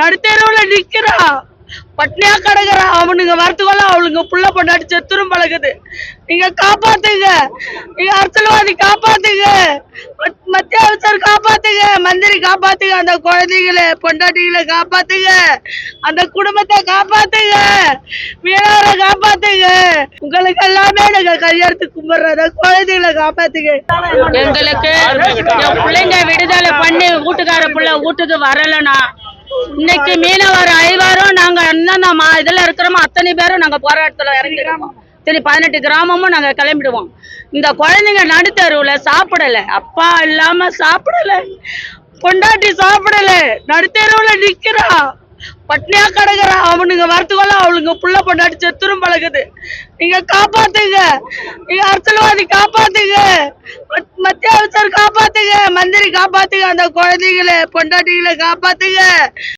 நடுத்தெருவுல நிக்கிறான் பட்னியா கிடக்குறான் அவனுங்க வரத்துக்குள்ள அவளுங்க புள்ள பொண்டாட்டி செத்துரும் பழகுது. நீங்க காப்பாத்துங்க. நீங்க அரசியல்வாதி காப்பாத்துங்க. மத்- மத்திய அமைச்சர் காப்பாத்துங்க. மந்திரி காப்பாத்துங்க. அந்த குழந்தைகளை பொண்டாட்டிகளை காப்பாத்துங்க. அந்த குடும்பத்தை காப்பாத்துங்க. மீனவரை காப்பாத்துங்க. உங்களுக்கு எல்லாமே நாங்க கல்யாணத்து கும்பிடுறத குழந்தைகளை காப்பாத்துங்க. எங்களுக்கு என் பிள்ளைங்க விடுதலை பண்ணி வீட்டுக்கார பிள்ளை வீட்டுக்கு வரலன்னா இன்னைக்கு மீனவர் ஐவாரும் நாங்க என்னென்ன இதுல இருக்கிறோமோ அத்தனை பேரும் நாங்க போராட்டத்துல இறங்கிடுவோம் சரி பதினெட்டு கிராமமும் நாங்க கிளம்பிடுவோம். இந்த குழந்தைங்க நடுத்தருவுல சாப்பிடல. அப்பா இல்லாம சாப்பிடல. பொண்டாட்டி சாப்பிடல. நடுத்தெருவுல நிக்கிறான் பட்னியா கிடக்குறான் அவனுங்க வரத்துக்குள்ள அவளுங்க புள்ள பொண்டாட்டி செத்துரும் பழகுது. நீங்க காப்பாத்துங்க. நீங்க அரசியல்வாதி காப்பாத்துங்க. மத்- மத்திய அமைச்சர் காப்பாத்துங்க. மந்திரி காப்பாத்துங்க. அந்த குழந்தைங்களை பொண்டாட்டிகளை காப்பாத்துங்க.